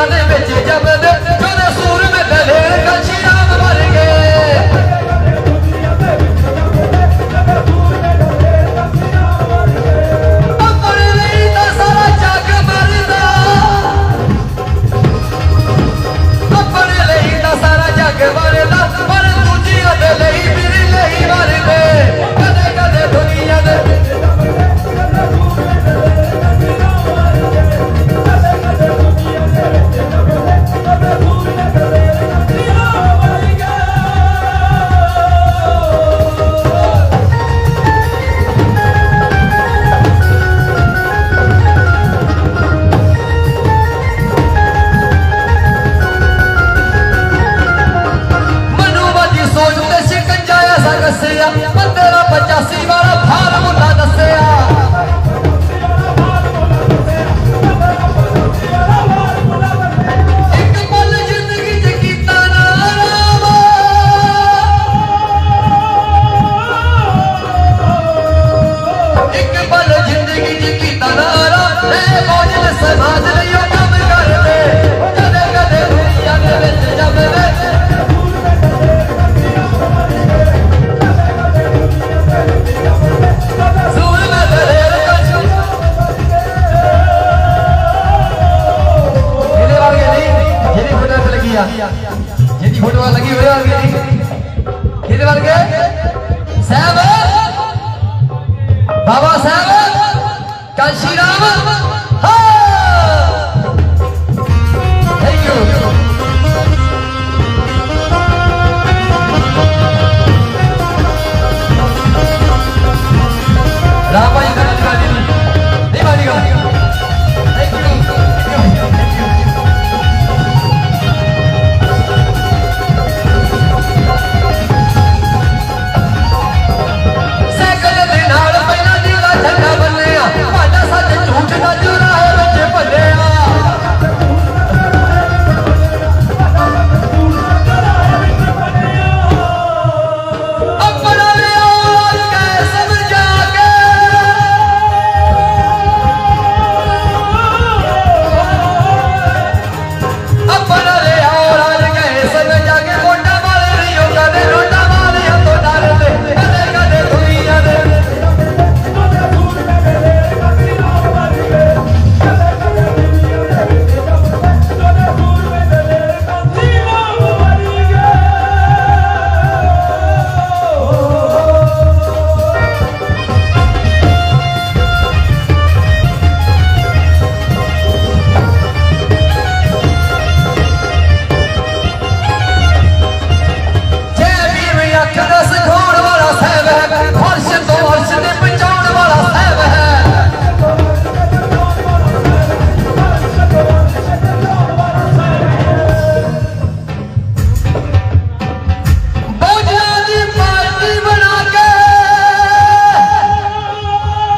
ਦੁਨੀਆ ਦੇ ਵਿੱਚ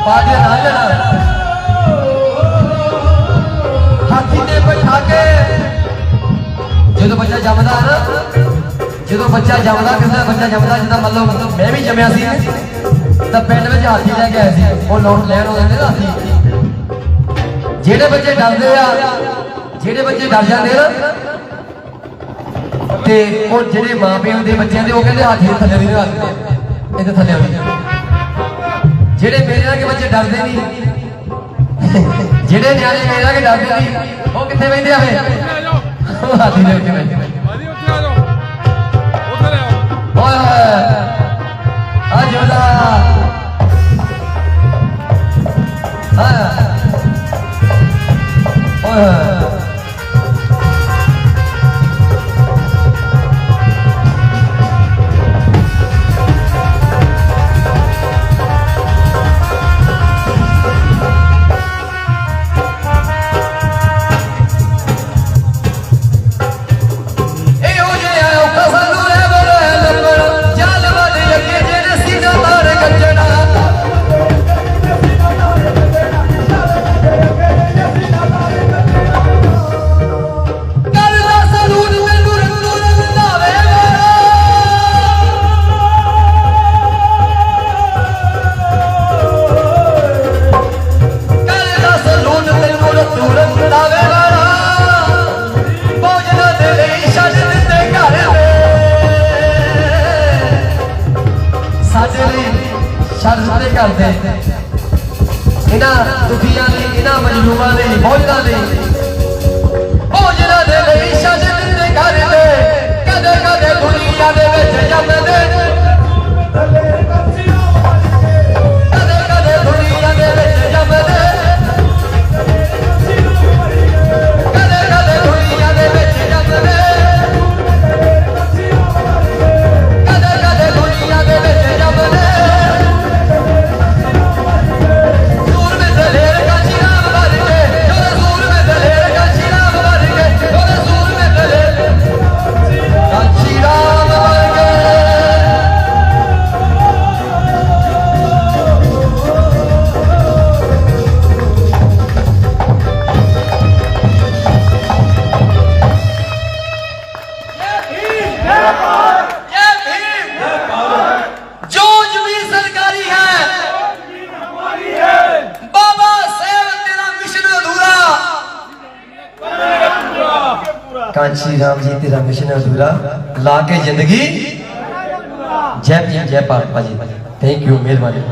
ਪਾਰਟੀ ਨਾ ਹਾਥੀ ਤੇ ਬਿਠਾ ਕੇ ਜਦੋਂ ਬੱਚਾ ਜੰਮਦਾ ਨਾ, ਜਦੋਂ ਬੱਚਾ ਜੰਮਦਾ ਕਿਸੇ ਬੱਚਾ ਜੰਮਦਾ ਜਿੱਦਾਂ ਮੰਨ ਮੈਂ ਵੀ ਜੰਮਿਆ ਸੀ, ਤਾਂ ਪਿੰਡ ਵਿੱਚ ਹਾਥੀ ਲੈ ਕੇ ਆਏ ਸੀ। ਉਹ ਲੋਨ ਲੈਣ ਆਉਂਦੇ ਨੇ ਹਾਥੀ। ਜਿਹੜੇ ਬੱਚੇ ਡਰਦੇ ਆ, ਜਿਹੜੇ ਬੱਚੇ ਡਰ ਜਾਂਦੇ ਆ ਨਾ, ਤੇ ਉਹ ਜਿਹੜੇ ਮਾਪਿਆਂ ਦੇ ਬੱਚਿਆਂ ਦੇ, ਉਹ ਕਹਿੰਦੇ ਹਾਥੀ ਥੱਲੇ ਨਹੀਂ ਰੱਖਦੇ ਇਹਦੇ ਥੱਲੇ ਆਉਂਦੇ ਜਿਹੜੇ ਮੇਰੇ ਵਰਗੇ ਬੱਚੇ ਡਰਦੇ ਨਹੀਂ, ਜਿਹੜੇ ਨਿਆਣੇ ਮੇਰੇ ਕੇ ਡਰਦੇ ਨਹੀਂ, ਉਹ ਕਿੱਥੇ ਬੈਠੇ ਆ ਫੇ ਹਾਥੀ ਦੇ ਵਿੱਚ ਬੈਠੇ ਨੇ। ਉੱਥੇ ਆ। ਜਾਓ ਉੱਥੇ ਆਓ ਓਏ, ਆ ਜੋਦਾ ਹਾਂ ਓਏ। ਕਰਦੇ। ਇਹਨਾਂ ਦੁਖੀਆਂ ਲਈ ਇਹਨਾਂ ਮਜਲੂਮਾਂ ਲਈ ਮੌਜਾਂ ਲਈ। ਕਾਂਚੀ ਰਾਮ ਜੀ ਤੇਰਾ ਮਿਸ਼ਨ ਅਧੂਰਾ ਲਾ ਕੇ ਜ਼ਿੰਦਗੀ ਜੈ ਜੈ ਭਾਰਤ ਭਾਜੀ। ਥੈਂਕ ਯੂ ਮਿਹਰਬਾਨੀ।